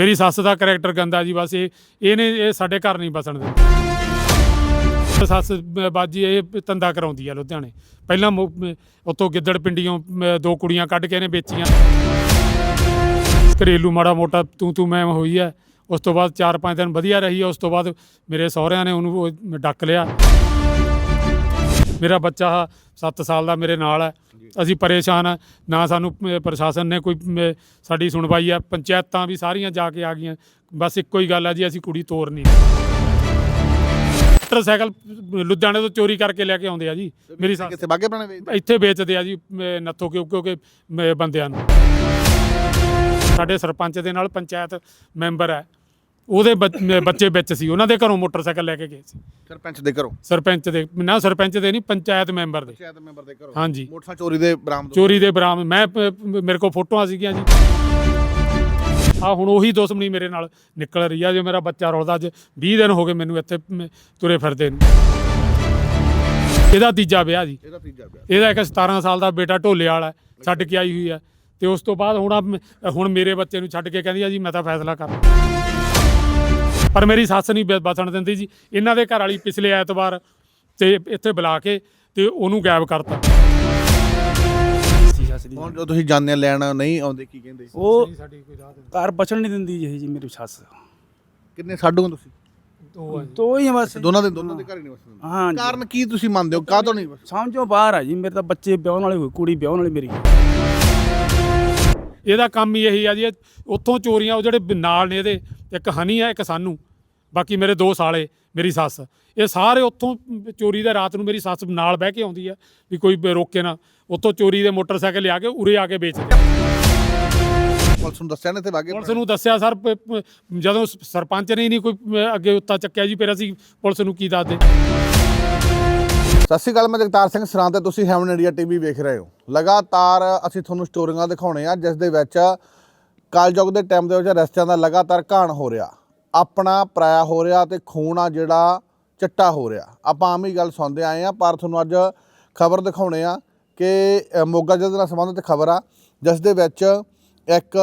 ਮੇਰੀ ਸੱਸ ਦਾ ਕੈਰੈਕਟਰ ਗੰਦਾ ਜੀ, ਬਸ ਇਹ, ਇਹਨੇ, ਇਹ ਸਾਡੇ ਘਰ ਨਹੀਂ ਬਸਣ ਦਿੰਦੀ। ਸੱਸ ਬਾਜੀ, ਇਹ ਧੰਦਾ ਕਰਾਉਂਦੀ ਆ ਲੁਧਿਆਣੇ। ਪਹਿਲਾਂ ਮੁ- ਉੱਥੋਂ ਗਿੱਦੜ ਪਿੰਡੀਆਂ ਦੋ ਕੁੜੀਆਂ ਕੱਢ ਕੇ ਇਹਨੇ ਵੇਚੀਆਂ। ਘਰੇਲੂ ਮਾੜਾ ਮੋਟਾ ਤੂੰ ਤੂੰ, ਮੈਂ ਹੋਈ ਆ। ਉਸ ਤੋਂ ਬਾਅਦ 4-5 ਦਿਨ ਵਧੀਆ ਰਹੀ ਆ। ਉਸ ਤੋਂ ਬਾਅਦ ਮੇਰੇ ਸਹੁਰਿਆਂ ਨੇ ਉਹਨੂੰ, ਉਹ, ਡੱਕ ਲਿਆ। ਮੇਰਾ ਬੱਚਾ 7 ਸਾਲ ਦਾ ਮੇਰੇ ਨਾਲ ਹੈ। ਅਸੀਂ ਪਰੇਸ਼ਾਨ ਆ ਨਾ ਸਾਨੂੰ ਪ੍ਰਸ਼ਾਸਨ ਨੇ ਕੋਈ ਸਾਡੀ ਸੁਣਵਾਈ ਆ। ਪੰਚਾਇਤਾਂ ਵੀ ਸਾਰੀਆਂ ਜਾ ਕੇ ਆ ਗਈਆਂ। ਬਸ ਇੱਕੋ ਹੀ ਗੱਲ ਆ ਜੀ ਅਸੀਂ ਕੁੜੀ ਤੋਰਨੀ ਮੋਟਰਸਾਈਕਲ ਲੁਧਿਆਣੇ ਤੋਂ ਚੋਰੀ ਕਰਕੇ ਲੈ ਕੇ ਆਉਂਦੇ ਆ ਜੀ। ਮੇਰੀ ਸੱਸ ਕਿੱਥੇ ਬਾਗੇ ਵੇਚਦੇ ਇੱਥੇ ਵੇਚਦੇ ਆ ਜੀ ਨੱਥੋ ਕਿਉਂ ਕਿਉਂਕਿ ਬੰਦਿਆਂ ਨੂੰ। ਸਾਡੇ ਸਰਪੰਚ ਦੇ ਨਾਲ ਪੰਚਾਇਤ ਮੈਂਬਰ ਹੈ। ਉਹਦੇ ਬੱਚ- ਵਿੱਚ ਸੀ ਉਹਨਾਂ ਦੇ ਘਰੋਂ ਮੋਟਰਸਾਈਕਲ ਲੈ ਕੇ ਗਏ ਸੀ। ਸਰਪੰਚ ਦੇ ਘਰੋਂ? ਸਰਪੰਚ ਦੇ ਨਾ ਸਰਪੰਚ ਦੇ ਨਹੀਂ ਪੰਚਾਇਤ ਮੈਂਬਰ ਦੇ। ਪੰਚਾਇਤ ਮੈਂਬਰ ਦੇ ਘਰੋਂ? ਹਾਂਜੀ। ਮੋਟਰਸਾਈਕਲ ਚੋਰੀ ਦੇ ਬਰਾਮਦ ਚੋਰੀ ਦੇ ਬਰਾਮ ਮੈਂ ਪ- ਮੇਰੇ ਕੋਲ ਫੋਟੋਆਂ ਸੀਗੀਆਂ ਜੀ। ਆ ਹੁਣ ਉਹੀ ਦੁਸ਼ਮਣੀ ਮੇਰੇ ਨਾਲ ਨਿਕਲ ਰਹੀ ਆ ਜੇ ਮੇਰਾ ਬੱਚਾ ਰੋਲਦਾ ਅੱਜ 20 ਦਿਨ ਹੋ ਗਏ ਮੈਨੂੰ ਇੱਥੇ ਮ- ਤੁਰੇ ਫਿਰਦੇ ਨੂੰ। ਇਹਦਾ ਤੀਜਾ ਵਿਆਹ ਜੀ। ਇਹਦਾ ਤੀਜਾ ਵਿਆਹ। ਇਹਦਾ ਇੱਕ 17 ਸਾਲ ਦਾ ਬੇਟਾ ਢੋਲੇ ਵਾਲਾ ਹੈ, ਛੱਡ ਕੇ ਆਈ ਹੋਈ ਹੈ। ਤੇ ਉਸ ਤੋਂ ਬਾਅਦ ਹੁਣ ਆ ਮ- ਹੁਣ ਮੇਰੇ ਬੱਚੇ ਨੂੰ ਛੱਡ ਕੇ ਕਹਿੰਦੀ ਆ ਜੀ ਮੈਂ ਤਾਂ ਫੈਸਲਾ ਕਰ। ਪਰ ਮੇਰੀ ਸੱਸ ਨਹੀਂ ਬ- ਬਸਣ ਦਿੰਦੀ ਜੀ। ਇਹਨਾਂ ਦੇ ਘਰ ਵਾਲੀ ਪਿਛਲੇ ਐਤਵਾਰ ਤੇ ਇੱਥੇ ਬੁਲਾ ਕੇ ਤੇ ਉਹਨੂੰ ਗਾਇਬ ਕਰਤਾ। ਹੁਣ ਜੋ ਤੁਸੀਂ ਜਾਣਦੇ ਲੈਣ ਨਹੀਂ ਆਉਂਦੇ ਕੀ ਕਹਿੰਦੇ ਉਹ ਸਾਡੀ ਕੋਈ ਰਾਹ ਘਰ ਬਚਣ ਨਹੀਂ ਦਿੰਦੀ ਜੀ ਜੀ ਮੇਰੀ ਸੱਸ। ਕਿੰਨੇ ਸਾਡੂ ਤੁਸੀਂ? ਦੋ ਤੋ ਹੀ ਆ ਬਸ। ਦੋਨਾਂ ਦੇ ਦੋਨਾਂ ਦੇ ਘਰ ਹੀ ਨਹੀਂ ਵਸਦੇ ਹਾਂ ਜੀ। ਕਾਰਨ ਕੀ ਤੁਸੀਂ ਮੰਨਦੇ ਹੋ? ਕਾਹ ਤੋਂ ਨਹੀਂ ਵਸਦੇ ਸਮਝੋ ਬਾਹਰ ਆ ਜੀ ਮੇਰੇ ਤਾਂ ਬੱਚੇ ਵਿਆਹਣ ਵਾਲੇ ਹੋਏ ਕੁੜੀ ਵਿਆਹਣ ਵਾਲੀ ਮੇਰੀ। ਇਹਦਾ ਕੰਮ ਹੀ ਇਹੀ ਆ ਜੀ ਇਹ ਉੱਥੋਂ ਚੋਰੀਆਂ ਉਹ ਜਿਹੜੇ ਨਾਲ ਨੇ ਇਹਦੇ ਇੱਕ ਹਨੀ ਆ ਇੱਕ ਸਾਨੂੰ। ਬਾਕੀ ਮੇਰੇ ਦੋ ਸਾਲੇ ਮੇਰੀ ਸੱਸ। ਇਹ ਸਾਰੇ ਉੱਥੋਂ ਚੋਰੀ ਦਾ ਰਾਤ ਨੂੰ ਮੇਰੀ ਸੱਸ ਨਾਲ ਬਹਿ ਕੇ ਆਉਂਦੀ ਆ ਵੀ ਕੋਈ ਰੋਕੇ ਨਾ। ਉੱਥੋਂ ਚੋਰੀ ਦੇ ਮੋਟਰਸਾਈਕਲ ਲਿਆ ਕੇ ਉਰੇ ਆ ਕੇ ਵੇਚਦੇ। ਪੁਲਿਸ ਨੂੰ ਦੱਸਿਆ ਨੇ ਤੇ ਬਾਗੇ ਪੁਲਿਸ ਨੂੰ ਦੱਸਿਆ ਸਰ ਪ- ਪ- ਜਦੋਂ ਸ- ਸਰਪੰਚ ਨੇ ਹੀ ਨਹੀਂ ਕੋਈ ਅੱਗੇ ਉੱਤਾ ਚੱਕਿਆ ਜੀ ਫਿਰ ਅਸੀਂ ਪੁਲਿਸ ਨੂੰ ਕੀ ਦੱਸਦੇ? ਸਤਿ ਸ਼੍ਰੀ ਅਕਾਲ ਮੈਂ ਜਗਤਾਰ ਸਿੰਘ ਸਰਾਂ ਤੇ ਤੁਸੀਂ ਹੈਵਨ ਇੰਡੀਆ ਟੀਵੀ ਵੇਖ ਰਹੇ ਹੋ। ਲਗਾਤਾਰ ਅਸੀਂ ਤੁਹਾਨੂੰ ਸਟੋਰੀਆਂ ਦਿਖਾਉਣੇ ਆ ਜਿਸ ਦੇ ਵਿੱਚ ਕਾਲਯੁੱਗ ਦੇ ਟਾਈਮ ਦੇ ਵਿੱਚ ਰਸਤਿਆਂ ਦਾ ਲਗਾਤਾਰ ਘਾਣ ਹੋ ਰਿਹਾ। ਆਪਣਾ ਪਰਾਇਆ ਹੋ ਰਿਹਾ ਤੇ ਖੂਨ ਆ ਜਿਹੜਾ ਚਿੱਟਾ ਹੋ ਰਿਹਾ। ਆਪਾਂ ਆਮ ਹੀ ਗੱਲ ਸੁਣਦੇ ਆਏ ਆ ਪਰ ਤੁਹਾਨੂੰ ਅੱਜ ਖਬਰ ਦਿਖਾਉਣੇ ਆ ਕਿ ਅ, ਮੋਗਾ ਜ਼ਿਲ੍ਹੇ ਨਾਲ ਸੰਬੰਧਿਤ ਖਬਰ ਆ ਜਿਸ ਦੇ ਵਿੱਚ ਇੱਕ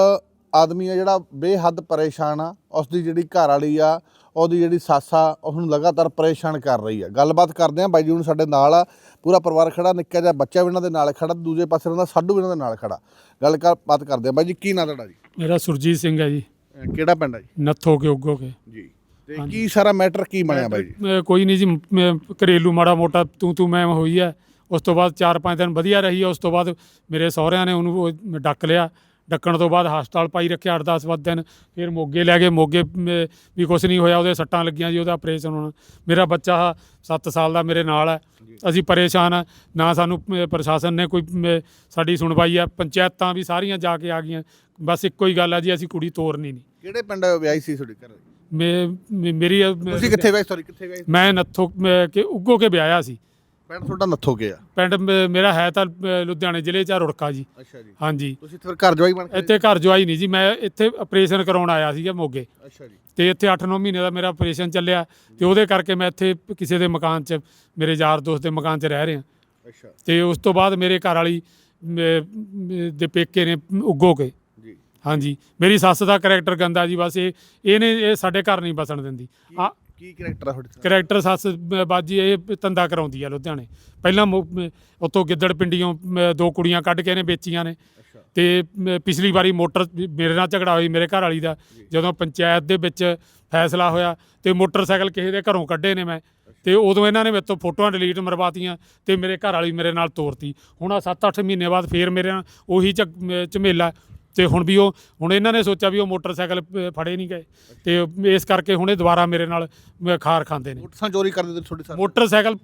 ਆਦਮੀ ਆ ਜਿਹੜਾ ਬੇਹੱਦ ਪਰੇਸ਼ਾਨ ਆ ਉਸ ਦੀ ਜਿਹੜੀ ਘਰ ਵਾਲੀ ਆ ਉਹਦੀ ਜਿਹੜੀ ਸੱਸ ਆ ਉਸ ਨੂੰ ਲਗਾਤਾਰ ਪਰੇਸ਼ਾਨ ਕਰ ਰਹੀ ਆ। ਗੱਲਬਾਤ ਕਰਦੇ ਆ ਬਾਈ ਜੀ ਹੁਣ ਸਾਡੇ ਨਾਲ ਆ ਪੂਰਾ ਪਰਿਵਾਰ ਖੜਾ ਨਿੱਕਾ ਜਿਹਾ ਬੱਚਾ ਵੀ ਇਹਨਾਂ ਦੇ ਨਾਲ ਖੜਾ ਦੂਜੇ ਪਾਸੇ ਇਹਨਾਂ ਦਾ ਸਾਡੂ ਵੀ ਇਹਨਾਂ ਦੇ ਨਾਲ ਖੜਾ। ਗੱਲ ਕਰ ਬਾਤ ਕਰਦੇ ਆ ਬਾਈ ਜੀ ਕੀ ਨਾਂ ਤੁਹਾਡਾ ਜੀ? ਮੇਰਾ ਸੁਰਜੀਤ ਸਿੰਘ ਹੈ ਜੀ। ਅਹ ਕਿਹੜਾ ਪਿੰਡ ਆ ਜੀ? ਨੱਥੋ ਕੇ ਉੱਗੋ ਕੇ। ਜੀ। ਤੇ ਕੀ ਸਾਰਾ ਮੈਟਰ ਕੀ ਬਣਿਆ ਬਾਈ ਜੀ? ਕੋਈ ਨਹੀਂ ਜੀ ਮ- ਮ- ਘਰੇਲੂ ਮਾੜਾ ਮੋਟਾ ਤੂੰ ਤੂੰ ਮੈਂ ਹੋਈ ਹੈ। ਉਸ ਤੋਂ ਬਾਅਦ 4-5 ਦਿਨ ਵਧੀਆ ਰਹੀ ਹੈ। ਉਸ ਤੋਂ ਬਾਅਦ ਮੇਰੇ ਸਹੁਰਿਆਂ ਨੇ ਉਹਨੂੰ ਉਹ ਡੱਕ ਲਿਆ। ਡੱਕਣ ਤੋਂ ਬਾਅਦ ਹਸਪਤਾਲ ਪਾਈ ਰੱਖਿਆ 8-10 ਵੱਧ ਦਿਨ ਫਿਰ ਮੋਗੇ ਲੈ ਗਏ। ਮੋਗੇ ਮ, ਵੀ ਕੁਝ ਨਹੀਂ ਹੋਇਆ ਉਹਦੇ ਸੱਟਾਂ ਲੱਗੀਆਂ ਜੀ ਉਹਦਾ ਆਪਰੇਸ਼ਨ ਹੋਣਾ। ਮੇਰਾ ਬੱਚਾ 7 ਸਾਲ ਦਾ ਮੇਰੇ ਨਾਲ ਹੈ। ਅਸੀਂ ਪਰੇਸ਼ਾਨ ਆ ਨਾ ਸਾਨੂੰ ਪ੍ਰਸ਼ਾਸਨ ਨੇ ਕੋਈ ਸਾਡੀ ਸੁਣਵਾਈ ਆ। ਪੰਚਾਇਤਾਂ ਵੀ ਸਾਰੀਆਂ ਜਾ ਕੇ ਆ ਗਈਆਂ। ਬਸ ਇੱਕੋ ਹੀ ਗੱਲ ਆ ਜੀ ਅਸੀਂ ਕੁੜੀ ਤੋਰਨੀ ਨਹੀਂ। ਕਿਹੜੇ ਪਿੰਡ ਵਿਆਹੀ ਸੀ ਤੁਹਾਡੇ ਘਰ? ਮੇ ਮੇ- ਮੇਰੀ ਤੁਸੀਂ ਕਿੱਥੇ ਵਿਆਹੀ? ਸੌਰੀ ਕਿੱਥੇ ਵਿਆਹੀ ਮੈਂ ਨੱਥੋ ਮੈਂ ਕਿ ਉੱਗੋ ਕੇ ਵਿਆਹਿਆ ਸੀ। ਪਿੰਡ ਤੁਹਾਡਾ ਨੱਥੋ ਗਿਆ ਪਿੰਡ ਮ- ਮੇਰਾ ਹੈ ਤਾਂ ਅ, ਲੁਧਿਆਣੇ ਜ਼ਿਲ੍ਹੇ ਚ ਆ ਰੁੜਕਾ ਜੀ। ਅੱਛਾ ਜੀ। ਹਾਂਜੀ। ਤੁਸੀਂ ਫਿਰ ਘਰ ਜਵਾਈ ਬਣ ਕੇ ਇੱਥੇ ਘਰ ਜਵਾਈ ਨਹੀਂ ਜੀ ਮੈਂ ਇੱਥੇ ਆਪਰੇਸ਼ਨ ਕਰਾਉਣ ਆਇਆ ਸੀਗਾ ਮੋਗੇ। ਅੱਛਾ ਜੀ। ਤੇ ਇੱਥੇ 8-9 ਮਹੀਨੇ ਦਾ ਮੇਰਾ ਆਪਰੇਸ਼ਨ ਚੱਲਿਆ ਤੇ ਉਹਦੇ ਕਰਕੇ ਮੈਂ ਇੱਥੇ ਕਿਸੇ ਦੇ ਮਕਾਨ 'ਚ ਮੇਰੇ ਯਾਰ ਦੋਸਤ ਦੇ ਮਕਾਨ 'ਚ ਰਹਿ ਰਿਹਾ। ਅੱਛਾ। ਤੇ ਉਸ ਤੋਂ ਬਾਅਦ ਮੇਰੇ ਘਰ ਵਾਲੀ ਦੇ ਪੇਕੇ ਨੇ ਉੱਗੋ ਕੇ। ਜੀ। ਹਾਂਜੀ। ਮੇਰੀ ਸੱਸ ਦਾ ਕੈਰੈਕਟਰ ਗੰਦਾ ਜੀ ਬਸ ਇਹ ਇਹਨੇ ਇਹ ਸਾਡੇ ਘਰ ਨਹੀਂ ਬਸਣ ਦਿੰਦੀ। ਆ ਕੀ ਕਰੈਕਟਰ ਆ ਤੁਹਾਡੇ ਕਰੈਕਟਰ ਸੱਸ ਬ- ਬਾਜੀ ਇਹ ਧੰਦਾ ਕਰਾਉਂਦੀ ਆ ਲੁਧਿਆਣੇ। ਪਹਿਲਾਂ ਮੁ- ਮ- ਉੱਥੋਂ ਗਿੱਦੜ ਪਿੰਡੀਆਂ ਦੋ ਕੁੜੀਆਂ ਕੱਢ ਕੇ ਇਹਨੇ ਵੇਚੀਆਂ ਨੇ। ਅੱਛਾ। ਤੇ ਮ- ਪਿਛਲੀ ਵਾਰੀ ਮੋਟਰ ਮੇਰੇ ਨਾਲ ਝਗੜਾ ਹੋਈ ਮੇਰੇ ਘਰ ਵਾਲੀ ਦਾ। ਜਦੋਂ ਪੰਚਾਇਤ ਦੇ ਵਿੱਚ ਫੈਸਲਾ ਹੋਇਆ ਤੇ ਮੋਟਰਸਾਈਕਲ ਕਿਸੇ ਦੇ ਘਰੋਂ ਕੱਢੇ ਨੇ ਮੈਂ। ਤੇ ਉਦੋਂ ਇਹਨਾਂ ਨੇ ਮੇਰੇ ਤੋਂ ਫੋਟੋਆਂ ਡਿਲੀਟ ਮਰਵਾਤੀਆਂ ਤੇ ਮੇਰੇ ਘਰ ਵਾਲੀ ਮੇਰੇ ਨਾਲ ਤੋਰਤੀ। ਹੁਣ ਆ 7-8 ਮਹੀਨੇ ਬਾਅਦ ਫੇਰ ਮੇਰੇ ਨਾਲ ਉਹੀ ਝ- ਮ- ਝਮੇਲਾ। ਤੇ ਹੁਣ ਵੀ ਉਹ ਹੁਣ ਇਹਨਾਂ ਨੇ ਸੋਚਿਆ ਵੀ ਉਹ ਮੋਟਰਸਾਈਕਲ ਅ, ਫੜੇ ਨਹੀਂ ਗਏ। ਤੇ ਇਸ ਕਰਕੇ ਹੁਣ ਇਹ ਦੁਬਾਰਾ ਮੇਰੇ ਨਾਲ ਅ, ਖਾਰ ਖਾਂਦੇ ਨੇ। ਮੋਟਰਸਾਈਕਲ ਚੋਰੀ ਕਰਦੇ ਤੇ ਤੁਹਾਡੇ ਸਾਥ? ਮੋਟਰਸਾਈਕਲ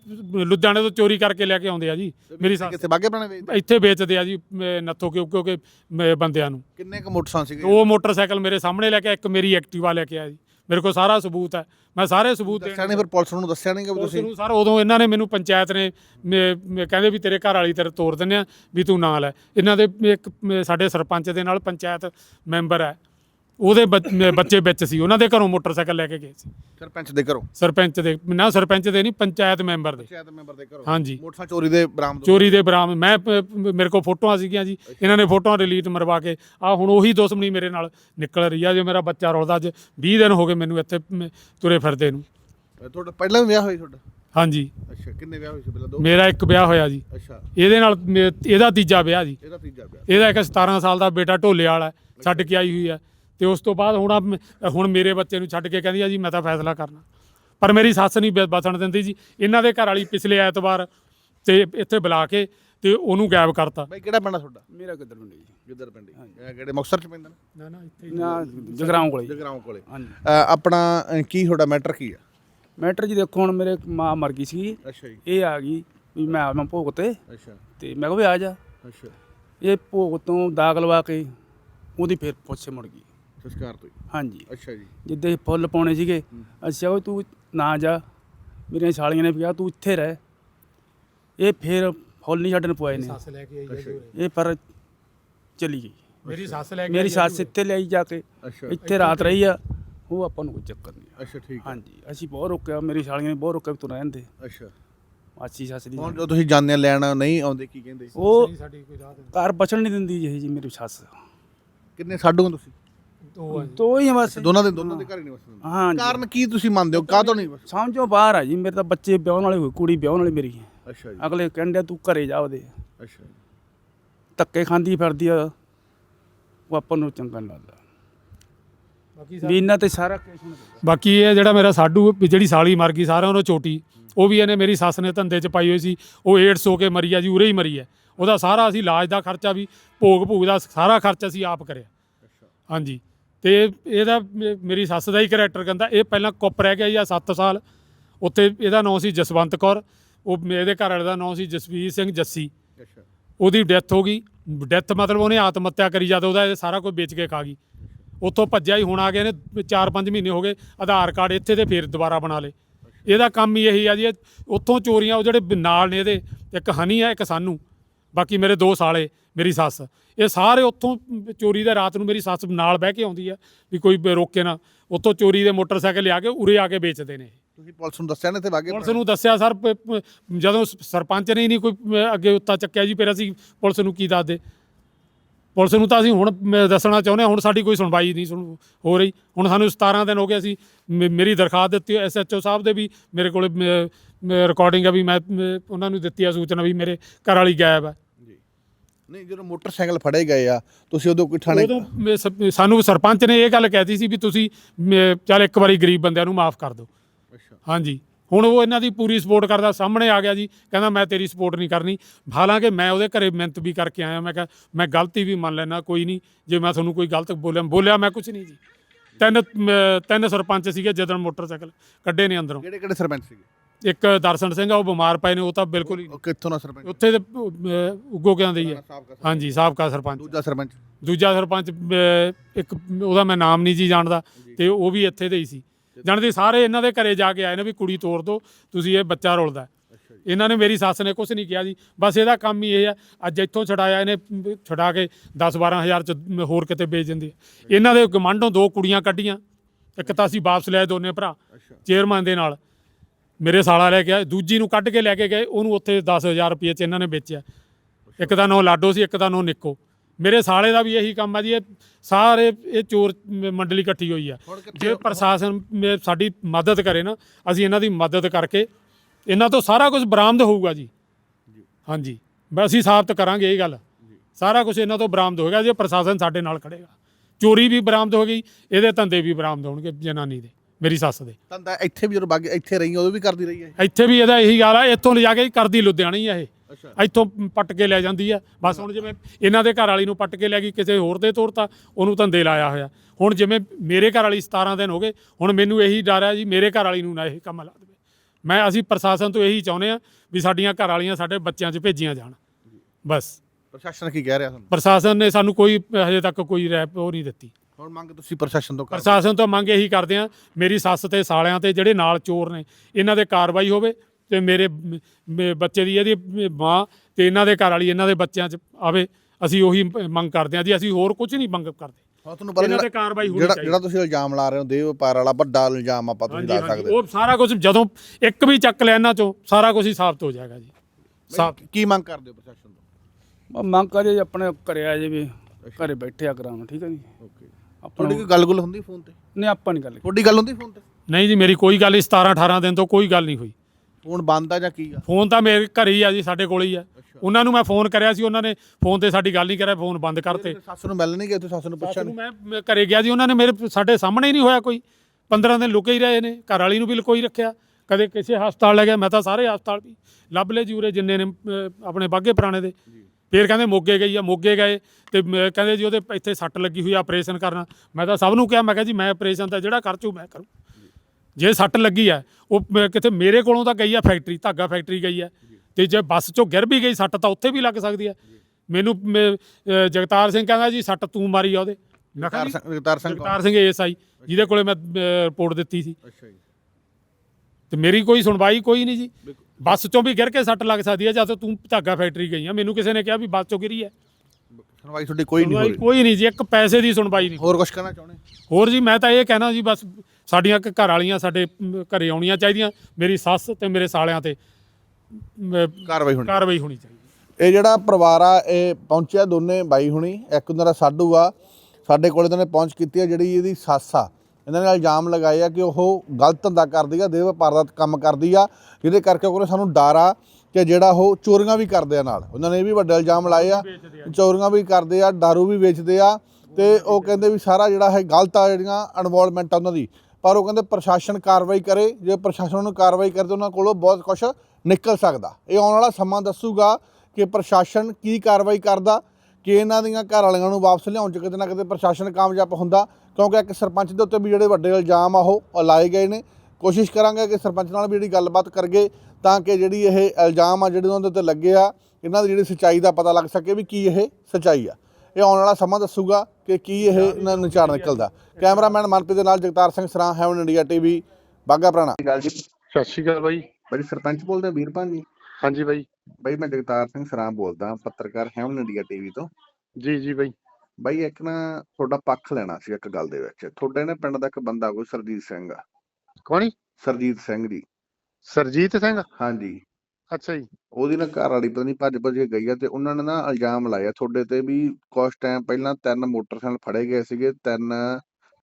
ਲੁਧਿਆਣੇ ਤੋਂ ਚੋਰੀ ਕਰਕੇ ਲੈ ਕੇ ਆਉਂਦੇ ਆ ਜੀ ਮੇਰੀ ਸੱਸ। ਕਿੱਥੇ ਬਾਗੇ ਵੇਚਦੇ? ਇੱਥੇ ਵੇਚਦੇ ਆ ਜੀ ਨੱਥੋ ਕਿਉਂ ਕਿਉਂਕਿ ਬੰਦਿਆਂ ਨੂੰ। ਕਿੰਨੇ ਕ ਮੋਟਰਸਾਈਕਲ ਸੀਗੇ? ਉਹ ਮੋਟਰਸਾਈਕਲ ਮੇਰੇ ਸਾਹਮਣੇ ਲੈ ਕੇ ਇੱਕ ਮੇਰੀ ਐਕਟਿਵਾ ਲੈ ਕੇ ਆਇਆ ਜੀ। ਮੇਰੇ ਕੋਲ ਸਾਰਾ ਸਬੂਤ ਹੈ। ਮੈਂ ਸਾਰੇ ਸਬੂਤ ਦੱਸਿਆ ਨਹੀਂ ਫਿਰ ਪੁਲਿਸ ਨੂੰ ਦੱਸਿਆ ਨਹੀਂ ਕਿ ਤੁਸੀਂ ਨੂੰ ਸਰ ਉਦੋਂ ਇਹਨਾਂ ਨੇ ਮੈਨੂੰ ਪੰਚਾਇਤ ਨੇ ਕਹਿੰਦੇ ਵੀ ਤੇਰੇ ਘਰ ਵਾਲੀ ਤੇਰੇ ਤੋਰ ਦਿੰਦੇ ਆ ਵੀ ਤੂੰ ਨਾਲ ਹੈ। ਇਹਨਾਂ ਦੇ ਇੱਕ ਸਾਡੇ ਸਰਪੰਚ ਦੇ ਨਾਲ ਪੰਚਾਇਤ ਮੈਂਬਰ ਹੈ। ਉਹਦੇ ਬੱਚ- ਵਿੱਚ ਸੀ ਉਹਨਾਂ ਦੇ ਘਰੋਂ ਮੋਟਰਸਾਈਕਲ ਲੈ ਕੇ ਗਏ ਸੀ। ਸਰਪੰਚ ਦੇ ਘਰੋਂ? ਸਰਪੰਚ ਦੇ ਨਾ ਸਰਪੰਚ ਦੇ ਨਹੀਂ ਪੰਚਾਇਤ ਮੈਂਬਰ ਦੇ। ਪੰਚਾਇਤ ਮੈਂਬਰ ਦੇ ਘਰੋਂ? ਹਾਂਜੀ। ਮੋਟਰਸਾਈਕਲ ਚੋਰੀ ਦੇ ਬਰਾਮਦ ਚੋਰੀ ਦੇ ਬਰਾਮ ਮੈਂ ਪ- ਪ- ਮੇਰੇ ਕੋਲ ਫੋਟੋਆਂ ਸੀਗੀਆਂ ਜੀ ਇਹਨਾਂ ਨੇ ਫੋਟੋਆਂ ਡਿਲੀਟ ਮਰਵਾ ਕੇ ਆ ਹੁਣ ਉਹੀ ਦੁਸ਼ਮਣੀ ਮੇਰੇ ਨਾਲ ਨਿਕਲ ਰਹੀ ਆ ਜੋ ਮੇਰਾ ਬੱਚਾ ਰੋਲਦਾ ਅੱਜ 20 ਦਿਨ ਹੋ ਗਏ ਮੈਨੂੰ ਇੱਥੇ ਮ- ਤੁਰੇ ਫਿਰਦੇ ਨੂੰ। ਅ, ਤੁਹਾਡਾ ਪਹਿਲਾਂ ਵੀ ਵਿਆਹ ਹੋਇਆ ਤੁਹਾਡਾ? ਹਾਂਜੀ। ਅੱਛਾ ਕਿੰਨੇ ਵਿਆਹ ਹੋਏ ਸੀ ਪਹਿਲਾਂ ਦੋ? ਮੇਰਾ ਇੱਕ ਵਿਆਹ ਹੋਇਆ ਜੀ। ਅੱਛਾ। ਇਹਦੇ ਨਾਲ ਮੇ- ਇਹਦਾ ਤੀਜਾ ਵਿਆਹ ਜੀ। ਇਹਦਾ ਤੀਜਾ ਵਿਆਹ। ਇਹਦਾ ਇੱਕ 17 ਸਾਲ ਦਾ ਬੇਟਾ ਢੋਲੇ ਵਾਲਾ ਹੈ, ਛੱਡ ਕੇ ਆਈ ਹੋਈ ਹੈ। ਤੇ ਉਸ ਤੋਂ ਬਾਅਦ ਹੁਣ ਆ ਹੁਣ ਮੇਰੇ ਬੱਚੇ ਨੂੰ ਛੱਡ ਕੇ ਕਹਿੰਦੀ ਆ ਜੀ ਮੈਂ ਤਾਂ ਫੈਸਲਾ ਕਰਨਾ। ਪਰ ਮੇਰੀ ਸੱਸ ਨਹੀਂ ਬ- ਬਸਣ ਦਿੰਦੀ ਜੀ। ਇਹਨਾਂ ਦੇ ਘਰ ਵਾਲੀ ਪਿਛਲੇ ਐਤਵਾਰ ਤੇ ਇੱਥੇ ਬੁਲਾ ਕੇ ਤੇ ਉਹਨੂੰ ਗਾਇਬ ਕਰਤਾ। ਬਾਈ ਕਿਹੜਾ ਪਿੰਡ ਆ ਤੁਹਾਡਾ? ਮੇਰਾ ਕਿੱਧਰ ਨੂੰ ਜੀ? ਗਿੱਦੜ ਪਿੰਡੀ ਇਹ ਕਿਹੜੇ ਮੁਕਤਸਰ ਚ ਪੈਂਦਾ ਨਾ? ਨਾ ਨਾ ਇੱਥੇ ਨਾ ਜਗਰਾਉਂ ਕੋਲੇ। ਜਗਰਾਉਂ ਕੋਲੇ। ਹਾਂਜੀ। ਅ, ਆਪਣਾ ਅ, ਕੀ ਤੁਹਾਡਾ ਮੈਟਰ ਕੀ ਆ? ਮੈਟਰ ਜੀ ਦੇਖੋ ਹੁਣ ਮੇਰੇ ਮਾਂ ਮਰ ਗਈ ਸੀ ਅੱਛਾ ਜੀ। ਇਹ ਆ ਗਈ ਵੀ ਮੈਂ ਆਵਾਂ ਭੋਗ ਤੇ। ਅੱਛਾ। ਤੇ ਮੈਂ ਕਿਹਾ ਵੀ ਆ ਜਾ। ਅੱਛਾ। ਇਹ ਭੋਗ ਤੋਂ ਦਾਗ ਲਵਾ ਕੇ ਉਹਦੀ ਫਿਰ ਪੁੱਛੇ ਮੁੜ ਗਈ। ਸੰਸਕਾਰ ਤੋਂ ਹੀ। ਹਾਂਜੀ। ਅੱਛਾ ਜੀ। ਜਿੱਦੇ ਫੁੱਲ ਪਾਉਣੇ ਸੀਗੇ ਅੱਛਾ ਉਹ ਤੂੰ ਨਾ ਜਾ ਮੇਰੀਆਂ ਸਾਲੀਆਂ ਨੇ ਕਿਹਾ ਤੂੰ ਇੱਥੇ ਰਹਿ। ਇਹ ਫਿਰ ਫੁੱਲ ਨਹੀਂ ਛੱਡਣ ਪਵਾਏ ਨੇ। ਸੱਸ ਲੈ ਕੇ ਆਈ ਹੈ ਜੀ ਇਹ ਪਰ ਚਲੀ ਗਈ। ਮੇਰੀ ਸੱਸ ਲੈ ਕੇ ਮੇਰੀ ਆਈ ਹੈ ਸੱਸ ਇੱਥੇ ਲਈ ਜਾ ਕੇ। ਅੱਛਾ। ਇੱਥੇ ਰਾਤ ਰਹੀ ਆ ਉਹ ਆਪਾਂ ਨੂੰ ਕੋਈ ਚੱਕਰ ਨਹੀਂ। ਅੱਛਾ ਠੀਕ ਹੈ ਹਾਂਜੀ ਅਸੀਂ ਬਹੁਤ ਰੋਕਿਆ ਮੇਰੀ ਸਾਲੀਆਂ ਨੇ ਬਹੁਤ ਰੋਕਿਆ ਵੀ ਤੂੰ ਰਹਿਣ ਦੇ। ਅੱਛਾ। ਮਾਸੀ ਸੱਸ ਦੀ ਹੁਣ ਜੋ ਤੁਸੀਂ ਜਾਂਦੇ ਲੈਣ ਨਹੀਂ ਆਉਂਦੇ ਕੀ ਕਹਿੰਦੇ? ਉਹ ਸਾਡੀ ਕੋਈ ਰਾਤ ਘਰ ਬਚਣ ਨਹੀਂ ਦਿੰਦੀ ਜੀ ਜੀ ਮੇਰੀ ਸੱਸ। ਕਿੰਨੇ ਸਾਡੂ ਹੋ ਤੁਸੀਂ? ਦੋ ਹੈ ਜੀ। ਤੋ ਹੀ ਆ ਬਸ। ਦੋਨਾਂ ਦੇ ਦੋਨਾਂ ਦੇ ਘਰ ਹੀ ਨਹੀਂ ਵਸਦੇ ਹਾਂ ਜੀ। ਕਾਰਨ ਕੀ ਤੁਸੀਂ ਮੰਨਦੇ ਹੋ? ਕਾਹ ਤੋਂ ਨਹੀਂ ਵਸਦੇ ਸਮਝੋ ਬਾਹਰ ਆ ਜੀ ਮੇਰੇ ਤਾਂ ਬੱਚੇ ਵਿਆਹਣ ਵਾਲੇ ਹੋਏ ਕੁੜੀ ਵਿਆਹਣ ਵਾਲੀ ਮੇਰੀ ਅੱਛਾ ਜੀ। ਅਗਲੇ ਕਹਿੰਦੇ ਤੂੰ ਘਰੇ ਜਾ ਉਹਦੇ। ਅੱਛਾ ਜੀ। ਧੱਕੇ ਖਾਂਦੀ ਫਿਰਦੀ ਆ ਉਹ ਆਪਾਂ ਨੂੰ ਚੰਗਾ ਨਹੀਂ ਲੱਗਦਾ। ਬਾਕੀ ਵੀ ਇਹਨਾਂ ਤੇ ਸਾਰਾ ਕੇਸ ਬਾਕੀ ਇਹ ਜਿਹੜਾ ਮੇਰਾ ਸਾਡੂ ਵੀ ਜਿਹੜੀ ਸਾਲੀ ਮਰ ਗਈ ਸਾਰਿਆਂ ਨਾਲੋਂ ਛੋਟੀ ਉਹ ਵੀ ਇਹਨੇ ਮੇਰੀ ਸੱਸ ਨੇ ਧੰਦੇ 'ਚ ਪਾਈ ਹੋਈ ਸੀ ਉਹ ਏਡਸ ਹੋ ਕੇ ਮਰੀ ਆ ਜੀ ਉਰੇ ਹੀ ਮਰੀ ਹੈ ਉਹਦਾ ਸਾਰਾ ਅਸੀਂ ਇਲਾਜ ਦਾ ਖਰਚਾ ਵੀ ਭੋਗ ਭੂਗ ਦਾ ਸਾਰਾ ਖਰਚ ਅਸੀਂ ਆਪ ਕਰਿਆ। ਹਾਂਜੀ। ਤੇ ਇਹਦਾ ਮੇ- ਮੇਰੀ ਸੱਸ ਦਾ ਹੀ ਕਰੈਕਟਰ ਕਹਿੰਦਾ ਇਹ ਪਹਿਲਾਂ ਕੁੱਪ ਰਹਿ ਗਿਆ ਜੀ ਆ 7 ਸਾਲ। ਉੱਥੇ ਇਹਦਾ ਨਾਂ ਸੀ ਜਸਵੰਤ ਕੌਰ ਉਹ ਮੇਰੇ ਘਰ ਵਾਲੇ ਦਾ ਨਾਂ ਸੀ ਜਸਵੀਰ ਸਿੰਘ ਜੱਸੀ। ਅੱਛਾ। ਉਹਦੀ ਡੈਥ ਹੋ ਗਈ। ਡੈਥ ਮਤਲਬ ਉਹਨੇ ਆਤਮ ਹੱਤਿਆ ਕਰੀ ਜਦ ਉਹਦਾ ਇਹ ਸਾਰਾ ਕੁਝ ਵੇਚ ਕੇ ਖਾ ਗਈ। ਉੱਥੋਂ ਭੱਜਿਆ ਹੀ ਹੁਣ ਆ ਗਏ ਨੇ 4-5 ਮਹੀਨੇ ਹੋ ਗਏ ਆਧਾਰ ਕਾਰਡ ਇੱਥੇ ਤੇ ਫੇਰ ਦੁਬਾਰਾ ਬਣਾ ਲੇ ਇਹਦਾ ਕੰਮ ਹੀ ਇਹੀ ਆ ਜੀ ਇਹ ਉੱਥੋਂ ਚੋਰੀਆਂ ਉਹ ਜਿਹੜੇ ਨਾਲ ਨੇ ਇਹਦੇ ਇੱਕ ਹਨੀ ਆ ਇੱਕ ਸਾਨੂੰ ਬਾਕੀ ਮੇਰੇ ਦੋ ਸਾਲੇ। ਮੇਰੀ ਸੱਸ। ਇਹ ਸਾਰੇ ਉੱਥੋਂ ਚੋਰੀ ਦਾ ਰਾਤ ਨੂੰ ਮੇਰੀ ਸੱਸ ਨਾਲ ਬਹਿ ਕੇ ਆਉਂਦੀ ਆ ਵੀ ਕੋਈ ਰੋਕੇ ਨਾ। ਉੱਥੋਂ ਚੋਰੀ ਦੇ ਮੋਟਰਸਾਈਕਲ ਲਿਆ ਕੇ ਉਰੇ ਆ ਕੇ ਵੇਚਦੇ ਨੇ। ਤੁਸੀਂ ਪੁਲਿਸ ਨੂੰ ਦੱਸਿਆ ਨਾ ਤੇ ਵਾਗੇ ਪੁਲਿਸ ਨੂੰ ਦੱਸਿਆ ਸਰ ਪ- ਪ- ਜਦੋਂ ਸ- ਸਰਪੰਚ ਨੇ ਹੀ ਨਹੀਂ ਕੋਈ ਅੱਗੇ ਉੱਤਾ ਚੱਕਿਆ ਜੀ ਫਿਰ ਅਸੀਂ ਪੁਲਿਸ ਨੂੰ ਕੀ ਦੱਸਦੇ? ਪੁਲਿਸ ਨੂੰ ਤਾਂ ਅਸੀਂ ਹੁਣ ਮ- ਦੱਸਣਾ ਚਾਹੁੰਦੇ ਹਾਂ ਹੁਣ ਸਾਡੀ ਕੋਈ ਸੁਣਵਾਈ ਨਹੀਂ ਸੁਣ ਹੋ ਰਹੀ। ਹੁਣ ਸਾਨੂੰ 17 ਦਿਨ ਹੋ ਗਏ ਅਸੀਂ ਮ- ਮੇਰੀ ਦਰਖਾਸਤ ਦਿੱਤੀ ਐਸਐਚਓ ਸਾਹਿਬ ਦੇ ਵੀ ਮੇਰੇ ਕੋਲ ਰਿਕਾਰਡਿੰਗ ਆ ਵੀ ਮੈਂ ਮ- ਉਹਨਾਂ ਨੂੰ ਦਿੱਤੀ ਆ ਸੂਚਨਾ ਵੀ ਮੇਰੇ ਘਰ ਵਾਲੀ ਗਾਇਬ ਹੈ ਨਹੀਂ ਜਦੋਂ ਮੋਟਰਸਾਈਕਲ ਫੜੇ ਗਏ ਆ ਤੁਸੀਂ ਉਦੋਂ ਕੋਈ ਥਾਣੇ ਉਦੋਂ ਮੇ- ਸ- ਸਾਨੂੰ ਸਰਪੰਚ ਨੇ ਇਹ ਗੱਲ ਕਹਿਤੀ ਸੀ ਵੀ ਤੁਸੀਂ ਮ- ਚੱਲ ਇੱਕ ਵਾਰੀ ਗਰੀਬ ਬੰਦਿਆਂ ਨੂੰ ਮਾਫ ਕਰ ਦਿਓ। ਅੱਛਾ। ਹਾਂਜੀ। ਹੁਣ ਉਹ ਇਹਨਾਂ ਦੀ ਪੂਰੀ ਸਪੋਰਟ ਕਰਦਾ ਸਾਹਮਣੇ ਆ ਗਿਆ ਜੀ ਕਹਿੰਦਾ ਮੈਂ ਤੇਰੀ ਸਪੋਰਟ ਨਹੀਂ ਕਰਨੀ। ਹਾਲਾਂਕਿ ਮੈਂ ਉਹਦੇ ਘਰੇ ਮਿਹਨਤ ਵੀ ਕਰਕੇ ਆਇਆ ਮੈਂ ਕਿਹਾ ਮੈਂ ਗਲਤੀ ਵੀ ਮੰਨ ਲੈਣਾ ਕੋਈ ਨਹੀਂ ਜੇ ਮੈਂ ਤੁਹਾਨੂੰ ਕੋਈ ਗਲਤ ਬੋਲਿਆ ਬੋਲਿਆ ਮੈਂ ਕੁਝ ਨਹੀਂ ਜੀ। ਤਿੰਨ ਮ- ਤਿੰਨ ਸਰਪੰਚ ਸੀਗੇ ਜਦੋਂ ਮੋਟਰਸਾਈਕਲ ਕੱਢੇ ਨੇ ਅੰਦਰੋਂ। ਕਿਹੜੇ ਕਿਹੜੇ ਸਰਪੰਚ ਸੀਗੇ? ਇੱਕ ਦਰਸ਼ਨ ਸਿੰਘ ਆ ਉਹ ਬਿਮਾਰ ਪਏ ਨੇ ਉਹ ਤਾਂ ਬਿਲਕੁਲ ਹੀ ਉਹ ਕਿੱਥੋਂ ਦਾ ਸਰਪੰਚ? ਉੱਥੇ ਤੇ ਉਗੋ ਕਿਆਂ ਦੇ ਹੀ ਹੈ ਸਾਬਕਾ ਸਰਪੰਚ। ਹਾਂਜੀ ਸਾਬਕਾ ਸਰਪੰਚ। ਦੂਜਾ ਸਰਪੰਚ। ਦੂਜਾ ਸਰਪੰਚ ਅਹ, ਇੱਕ ਉਹਦਾ ਮੈਂ ਨਾਮ ਨਹੀਂ ਜੀ ਜਾਣਦਾ ਤੇ ਉਹ ਵੀ ਇੱਥੇ ਦੇ ਹੀ ਸੀ। ਜਾਣਦੇ ਸਾਰੇ ਇਹਨਾਂ ਦੇ ਘਰੇ ਜਾ ਕੇ ਆਏ ਨੇ ਵੀ ਕੁੜੀ ਤੋੜ ਦਿਓ ਤੁਸੀਂ ਇਹ ਬੱਚਾ ਰੁਲਦਾ। ਇਹਨਾਂ ਨੇ ਮੇਰੀ ਸੱਸ ਨੇ ਕੁਝ ਨਹੀਂ ਕਿਹਾ ਜੀ। ਬਸ ਇਹਦਾ ਕੰਮ ਹੀ ਇਹ ਆ ਅੱਜ ਇੱਥੋਂ ਛਡਾਇਆ ਇਹਨੇ ਅਮ, ਛਡਾ ਕੇ 10 12000 ਚ ਹੋਰ ਕਿਤੇ ਵੇਚ ਦਿੰਦੇ ਆ। ਇਹਨਾਂ ਦੇ ਗਮੰਡੋਂ ਦੋ ਕੁੜੀਆਂ ਕੱਢੀਆਂ ਇੱਕ ਤਾਂ ਅਸੀਂ ਵਾਪਸ ਲਿਆਏ ਦੋਨੇ ਭਰਾ ਚੇਅਰਮੈਨ ਦੇ ਨਾਲ। ਮੇਰੇ ਸਾਲਾ ਲੈ ਕੇ ਆਏ ਦੂਜੀ ਨੂੰ ਕੱਢ ਕੇ ਲੈ ਕੇ ਗਏ ਉਹਨੂੰ ਉੱਥੇ 10000 ਰੁਪਏ ਚ ਇਹਨਾਂ ਨੇ ਵੇਚਿਆ। ਇੱਕ ਦਾ ਨਾਂ ਲਾਡੋ ਸੀ ਇੱਕ ਦਾ ਨਾਂ ਨਿੱਕੋ। ਮੇਰੇ ਸਾਲੇ ਦਾ ਵੀ ਇਹੀ ਕੰਮ ਆ ਜੀ ਇਹ ਸਾਰੇ ਇਹ ਚੋਰ ਮੰਡਲੀ ਇਕੱਠੀ ਹੋਈ ਆ। ਜੇ ਪ੍ਰਸ਼ਾਸਨ ਸਾਡੀ ਮਦਦ ਕਰੇ ਨਾ ਅਸੀਂ ਇਹਨਾਂ ਦੀ ਮਦਦ ਕਰਕੇ ਇਹਨਾਂ ਤੋਂ ਸਾਰਾ ਕੁਝ ਬਰਾਮਦ ਹੋਊਗਾ ਜੀ। ਹਾਂਜੀ। ਬਸ ਅਸੀਂ ਸਾਬਤ ਕਰਾਂਗੇ ਇਹ ਗੱਲ। ਸਾਰਾ ਕੁਝ ਇਹਨਾਂ ਤੋਂ ਬਰਾਮਦ ਹੋਏਗਾ ਜੇ ਪ੍ਰਸ਼ਾਸਨ ਸਾਡੇ ਨਾਲ ਖੜੇਗਾ। ਚੋਰੀ ਵੀ ਬਰਾਮਦ ਹੋ ਗਈ ਇਹਦੇ ਧੰਦੇ ਵੀ ਬਰਾਮਦ ਹੋਣਗੇ ਜਨਾਨੀ ਦੇ। ਮੇਰੀ ਸੱਸ ਦੇ। ਤਾਂ ਇੱਥੇ ਵੀ ਜਦੋਂ ਬਾਗੇ ਇੱਥੇ ਰਹੀ ਉਦੋਂ ਵੀ ਕਰਦੀ ਰਹੀ ਹੈ ਇੱਥੇ ਵੀ ਇਹਦਾ ਇਹੀ ਹਾਲ ਆ ਇੱਥੋਂ ਲਿਜਾ ਕੇ ਕਰਦੀ ਲੁਧਿਆਣਾ ਆ ਇਹ। ਅੱਛਾ। ਇੱਥੋਂ ਪੱਟ ਕੇ ਲੈ ਜਾਂਦੀ ਆ। ਬਸ ਹੁਣ ਜਿਵੇਂ ਇਹਨਾਂ ਦੇ ਘਰ ਵਾਲੀ ਨੂੰ ਪੱਟ ਕੇ ਲੈ ਗਈ ਕਿਸੇ ਹੋਰ ਦੇ ਤੋਰਤਾ ਉਹਨੂੰ ਧੰਦੇ ਲਾਇਆ ਹੋਇਆ। ਹੁਣ ਜਿਵੇਂ ਮੇਰੇ ਘਰ ਵਾਲੀ 17 ਦਿਨ ਹੋ ਗਏ ਹੁਣ ਮੈਨੂੰ ਇਹੀ ਡਰ ਆ ਜੀ ਮੇਰੇ ਘਰ ਵਾਲੀ ਨੂੰ ਨਾ ਇਹ ਕੰਮ ਲਾ ਦੇਵੇ। ਮੈਂ ਅਸੀਂ ਪ੍ਰਸ਼ਾਸਨ ਤੋਂ ਇਹੀ ਚਾਹੁੰਦੇ ਆ ਵੀ ਸਾਡੀਆਂ ਘਰ ਵਾਲੀਆਂ ਸਾਡੇ ਬੱਚਿਆਂ 'ਚ ਭੇਜੀਆਂ ਜਾਣ। ਬਸ। ਪ੍ਰਸ਼ਾਸਨ ਕੀ ਕਹਿ ਰਿਹਾ ਤੁਹਾਨੂੰ? ਪ੍ਰਸ਼ਾਸਨ ਨੇ ਸਾਨੂੰ ਕੋਈ ਹਜੇ ਤੱਕ ਕੋਈ ਰੈਪ ਉਹ ਨਹੀਂ ਦਿੱਤੀ। ਹੁਣ ਮੰਗ ਤੁਸੀਂ ਪ੍ਰਸ਼ਾਸਨ ਤੋਂ ਕਰ ਪ੍ਰਸ਼ਾਸਨ ਤੋਂ ਮੰਗ ਇਹੀ ਕਰਦੇ ਆ ਮੇਰੀ ਸੱਸ ਤੇ ਸਾਲਿਆਂ ਤੇ ਜਿਹੜੇ ਨਾਲ ਚੋਰ ਨੇ ਇਹਨਾਂ ਦੇ ਕਾਰਵਾਈ ਹੋਵੇ ਤੇ ਮੇਰੇ ਮ- ਮ- ਬੱਚੇ ਦੀ ਇਹਦੀ ਮਾਂ ਤੇ ਇਹਨਾਂ ਦੇ ਘਰ ਵਾਲੀ ਇਹਨਾਂ ਦੇ ਬੱਚਿਆਂ 'ਚ ਆਵੇ ਅਸੀਂ ਉਹੀ ਮੰਗ ਕਰਦੇ ਆ ਜੀ ਅਸੀਂ ਹੋਰ ਕੁਝ ਨਹੀਂ ਮੰਗ ਕਰਦੇ। ਹਾਂ ਤੁਹਾਨੂੰ ਪਤਾ ਇਹਨਾਂ ਤੇ ਜਿਹੜਾ ਕਾਰਵਾਈ ਹੋਣੀ ਜਿਹੜਾ ਚਾਹੀਦੀ। ਜਿਹੜਾ ਤੁਸੀਂ ਇਲਜ਼ਾਮ ਲਾ ਰਹੇ ਹੋ ਦੇਹ ਵਪਾਰ ਵਾਲਾ ਵੱਡਾ ਇਲਜ਼ਾਮ ਆਪਾਂ ਤੁਸੀਂ ਹਾਂਜੀ ਲਾ ਹਾਂਜੀ ਸਕਦੇ ਹੋ। ਉਹ ਸਾਰਾ ਕੁਝ ਜਦੋਂ ਇੱਕ ਵੀ ਚੱਕ ਲਿਆ ਇਹਨਾਂ ਚੋਂ ਸਾਰਾ ਕੁਝ ਹੀ ਸਾਫ਼ ਹੋ ਜਾਏਗਾ ਜੀ। ਸਾਫ਼ ਕੀ ਮੰਗ ਕਰਦੇ ਹੋ ਪ੍ਰਸ਼ਾਸਨ ਤੋਂ? ਮ- ਮੰਗ ਕਰੇ ਆਪਣੇ ਘਰੇ ਆ ਜੇ ਵੀ ਘਰੇ ਬੈਠੇ ਆ ਕਰਾਉਣ ਠੀਕ ਹੈ ਜੀ। ਓਕੇ। ਆਪਣਾ ਤੁਹਾਡੀ ਕੋਈ ਗੱਲ-ਗੁੱਲ ਹੁੰਦੀ ਫੋਨ ਤੇ? ਨਹੀਂ ਆਪਾਂ ਨਹੀਂ ਗੱਲ ਕੀਤੀ। ਤੁਹਾਡੀ ਗੱਲ ਹੁੰਦੀ ਫੋਨ ਤੇ? ਨਹੀਂ ਜੀ ਮੇਰੀ ਕੋਈ ਗੱਲ ਨਹੀਂ 17 18 ਦਿਨ ਤੋਂ ਕੋਈ ਗੱਲ ਨਹੀਂ ਹੋਈ। ਫੋਨ ਬੰਦ ਆ ਜਾਂ ਕੀ ਆ? ਫੋਨ ਤਾਂ ਮੇਰੇ ਘਰੇ ਹੀ ਆ ਜੀ ਸਾਡੇ ਕੋਲ ਹੀ ਆ। ਉਹਨਾਂ ਨੂੰ ਮੈਂ ਫੋਨ ਕਰਿਆ ਸੀ ਉਹਨਾਂ ਨੇ ਫੋਨ ਤੇ ਸਾਡੀ ਗੱਲ ਨਹੀਂ ਕਰਿਆ ਫੋਨ ਬੰਦ ਕਰਤੇ। ਸੱਸ ਨੂੰ ਮਿਲਣ ਨਹੀਂ ਗਏ ਤੁਸੀਂ ਸੱਸ ਨੂੰ ਨਹੀਂ? ਮੈਂ ਮੈਂ ਘਰੇ ਗਿਆ ਜੀ ਉਹਨਾਂ ਨੇ ਮੇਰੇ ਸਾਡੇ ਸਾਹਮਣੇ ਹੀ ਨਹੀਂ ਹੋਇਆ ਕੋਈ। 15 ਦਿਨ ਲੁਕੇ ਹੀ ਰਹੇ ਨੇ ਘਰ ਵਾਲੀ ਨੂੰ ਵੀ ਲੁਕੋਈ ਰੱਖਿਆ। ਕਦੇ ਕਿਸੇ ਹਸਪਤਾਲ ਲੈ ਗਿਆ ਮੈਂ ਤਾਂ ਸਾਰੇ ਹਸਪਤਾਲ ਵੀ ਲੱਭ ਲਏ ਜੀ ਉਰੇ ਜਿੰਨੇ ਨੇ ਅਹ, ਆਪਣੇ ਬਾਗੇ ਪੁਰਾਣੇ ਦੇ। ਫਿਰ ਕਹਿੰਦੇ ਮੋਗੇ ਗਈ ਆ ਮੋਗੇ ਗਏ ਤੇ ਮ- ਕਹਿੰਦੇ ਜੀ ਉਹਦੇ ਇੱਥੇ ਸੱਟ ਲੱਗੀ ਹੋਈ ਆ ਆਪਰੇਸ਼ਨ ਕਰਨਾ। ਮੈਂ ਤਾਂ ਸਭ ਨੂੰ ਕਿਹਾ ਮੈਂ ਕਿਹਾ ਜੀ ਮੈਂ ਆਪਰੇਸ਼ਨ ਤਾਂ ਜਿਹੜਾ ਕਰ ਚੂ ਮੈਂ ਕਰੂੰ। ਜੇ ਸੱਟ ਲੱਗੀ ਆ ਉਹ ਮ- ਕਿਤੇ ਮੇਰੇ ਕੋਲੋਂ ਤਾਂ ਗਈ ਆ ਫੈਕਟਰੀ ਧਾਗਾ ਫੈਕਟਰੀ ਗਈ ਆ। ਤੇ ਜੇ ਬੱਸ ਚੋਂ ਗਿਰ ਵੀ ਗਈ ਸੱਟ ਤਾਂ ਉੱਥੇ ਵੀ ਲੱਗ ਸਕਦੀ ਆ। ਮੈਨੂੰ ਮ- ਜਗਤਾਰ ਸਿੰਘ ਕਹਿੰਦਾ ਜੀ ਸੱਟ ਤੂੰ ਮਾਰੀ ਆ ਉਹਦੇ। ਮੈਂ ਕਿਹਾ ਜਗਤਾਰ ਜੀ, ਸਿੰਘ ਜਗਤਾਰ ਸਿੰਘ। ਕੌਣ? ਜਗਤਾਰ ਸਿੰਘ ਏਐਸਆਈ ਜਿਹਦੇ ਕੋਲੇ ਮੈਂ ਰਿਪੋਰਟ ਦਿੱਤੀ ਸੀ। ਅੱਛਾ ਜੀ। ਤੇ ਮੇਰੀ ਕੋਈ ਸੁਣਵਾਈ ਕੋਈ ਨਹੀਂ ਜੀ। ਬੱਸ ਚੋਂ ਵੀ ਗਿਰ ਕੇ ਸੱਟ ਲੱਗ ਸਕਦੀ ਹੈ ਜਦ ਤੂੰ ਧਾਗਾ ਫੈਕਟਰੀ ਗਈ ਆ। ਮੈਨੂੰ ਕਿਸੇ ਨੇ ਕਿਹਾ ਵੀ ਬੱਸ ਚੋਂ ਗਿਰੀ ਹੈ। ਸੁਣਵਾਈ ਤੁਹਾਡੀ ਕੋਈ ਨਹੀਂ ਹੋ ਸੁਣਵਾਈ ਰਹੀ। ਕੋਈ ਨਹੀਂ ਜੀ ਇੱਕ ਪੈਸੇ ਦੀ ਸੁਣਵਾਈ ਨਹੀਂ। ਹੋਰ ਕੁਝ ਕਹਿਣਾ ਚਾਹੁੰਦੇ? ਹੋਰ ਜੀ ਮੈਂ ਤਾਂ ਇਹ ਕਹਿਣਾ ਜੀ ਬਸ ਸਾਡੀਆਂ ਘਰ ਵਾਲੀਆਂ ਸਾਡੇ ਘਰੇ ਆਉਣੀਆਂ ਚਾਹੀਦੀਆਂ ਮੇਰੀ ਸੱਸ ਤੇ ਮੇਰੇ ਸਾਲਿਆਂ ਤੇ ਕਾਰਵਾਈ ਹੋਣੀ ਕਾਰਵਾਈ ਹੋਣੀ ਚਾਹੀਦੀ। ਇਹ ਜਿਹੜਾ ਪਰਿਵਾਰ ਆ ਇਹ ਪਹੁੰਚਿਆ ਦੋਨੇ ਬਾਈ ਹੁਣੀ ਇੱਕ ਉਹਨਾਂ ਦਾ ਸਾਡੂ ਆ ਸਾਡੇ ਕੋਲ ਇਹਨਾਂ ਨੇ ਪਹੁੰਚ ਕੀਤੀ ਆ ਜਿਹੜੀ ਇਹਦੀ ਸੱਸ ਆ। ਇਹਨਾਂ ਨੇ ਇਲਜ਼ਾਮ ਲਗਾਏ ਆ ਕਿ ਉਹ ਗਲਤ ਧੰਦਾ ਕਰਦੀ ਆ, ਦੇਹ ਵਪਾਰ ਦਾ ਕੰਮ ਕਰਦੀ ਆ, ਜਿਹਦੇ ਕਰਕੇ ਉਹ ਕਹਿੰਦੇ ਸਾਨੂੰ ਡਰ ਆ ਕਿ ਜਿਹੜਾ ਉਹ ਚੋਰੀਆਂ ਵੀ ਕਰਦੇ ਆ ਨਾਲ। ਉਹਨਾਂ ਨੇ ਇਹ ਵੀ ਵੱਡੇ ਇਲਜ਼ਾਮ ਲਾਏ ਆ, ਚੋਰੀਆਂ ਵੀ ਕਰਦੇ ਆ दारू ਵੀ ਵੇਚਦੇ ਆ, ਤੇ ਉਹ ਕਹਿੰਦੇ ਵੀ ਸਾਰਾ ਜਿਹੜਾ ਹੈ ਗਲਤ ਆ ਜਿਹੜੀਆਂ ਇਨਵੋਲਵਮੈਂਟ ਆ ਉਹਨਾਂ ਦੀ। ਪਰ ਉਹ ਕਹਿੰਦੇ ਪ੍ਰਸ਼ਾਸਨ ਕਾਰਵਾਈ ਕਰੇ, ਜੇ ਪ੍ਰਸ਼ਾਸਨ ਨੂੰ ਕਾਰਵਾਈ ਕਰਦੇ ਉਹਨਾਂ ਕੋਲੋਂ ਬਹੁਤ ਕੁਝ ਨਿਕਲ ਸਕਦਾ। ਇਹ ਆਉਣ ਵਾਲਾ ਸਮਾਂ ਦੱਸੂਗਾ ਕਿ ਪ੍ਰਸ਼ਾਸਨ ਕੀ ਕਾਰਵਾਈ ਕਰਦਾ, ਕਿ ਇਹਨਾਂ ਦੀਆਂ ਘਰ ਵਾਲਿਆਂ ਨੂੰ ਵਾਪਸ ਲਿਆਉਣ ਚ ਕਿਤੇ ਨਾ ਕਿਤੇ ਪ੍ਰਸ਼ਾਸਨ ਕਾਮਯਾਬ ਹੁੰਦਾ ਕਿਉਂਕਿ ਇੱਕ ਸਰਪੰਚ ਦੇ ਉੱਤੇ ਵੀ ਜਿਹੜੇ ਵੱਡੇ ਇਲਜ਼ਾਮ ਆ ਉਹ ਲਾਏ ਗਏ ਨੇ। ਕੋਸ਼ਿਸ਼ ਕਰਾਂਗੇ ਕਿ ਸਰਪੰਚ ਨਾਲ ਵੀ ਜਿਹੜੀ ਗੱਲਬਾਤ ਕਰਗੇ ਤਾਂ ਕਿ ਜਿਹੜੀ ਇਹ ਇਲਜ਼ਾਮ ਆ ਜਿਹੜੇ ਉਹਨਾਂ ਦੇ ਉੱਤੇ ਲੱਗੇ ਆ ਇਹਨਾਂ ਦੀ ਜਿਹੜੀ ਸੱਚਾਈ ਦਾ ਪਤਾ ਲੱਗ ਸਕੇ ਵੀ ਕੀ ਇਹ ਸੱਚਾਈ ਆ। ਇਹ ਆਉਣ ਵਾਲਾ ਸਮਾਂ ਦੱਸੂਗਾ ਕਿ ਕੀ ਇਹ ਇਹਨਾਂ ਨੂੰ ਨਿਚਾੜ ਨਿਕਲਦਾ। ਕੈਮਰਾਮੈਨ ਮਨਪ੍ਰੀਤ ਦੇ ਨਾਲ ਜਗਤਾਰ ਸਿੰਘ ਸਰਾਂ ਹੈਵਨ ਇੰਡੀਆ ਟੀਵੀ ਬਾਗਾ ਪੁਰਾਣਾ। ਗੱਲ ਜੀ। ਸਤਿ ਸ਼੍ਰੀ ਅਕਾਲ ਬਾਈ। ਬੜੀ ਸਰਪੰਚ ਬੋਲਦੇ ਵੀਰਪਾਨ ਜੀ? ਹਾਂਜੀ ਬਾਈ। ਬਾਈ ਮੈਂ ਜਗਤਾਰ ਸਿੰਘ ਸਰਾਂ ਬੋਲਦਾ ਪੱਤਰਕਾਰ ਹੈਵਨ ਇੰਡੀਆ ਟੀਵੀ ਤੋਂ। ਜੀ ਜੀ ਬਾਈ। ਬਾਈ ਇੱਕ ਨਾ ਤੁਹਾਡਾ ਪੱਖ ਲੈਣਾ ਸੀ ਇੱਕ ਗੱਲ ਦੇ ਵਿੱਚ। ਤੁਹਾਡੇ ਨੇ ਪਿੰਡ ਦਾ ਇੱਕ ਬੰਦਾ ਕੋਈ ਸਰਜੀਤ ਸਿੰਘ ਆ। ਕੌਣੀ ਸਰਜੀਤ ਸਿੰਘ ਜੀ। ਸਰਜੀਤ ਸਿੰਘ? ਹਾਂਜੀ। ਅੱਛਾ ਜੀ। ਉਹਦੀ ਨਾ ਘਰ ਵਾਲੀ ਪਤਾ ਨਹੀਂ ਭੱਜ ਭੱਜ ਕੇ ਗਈ ਆ ਤੇ ਉਹਨਾਂ ਨੇ ਨਾ ਇਲਜ਼ਾਮ ਲਾਇਆ ਤੁਹਾਡੇ ਤੇ ਵੀ ਕੁਛ ਟਾਈਮ ਪਹਿਲਾਂ ਤਿੰਨ ਮੋਟਰਸਾਈਕਲ ਫੜੇ ਗਏ ਸੀਗੇ ਤਿੰਨ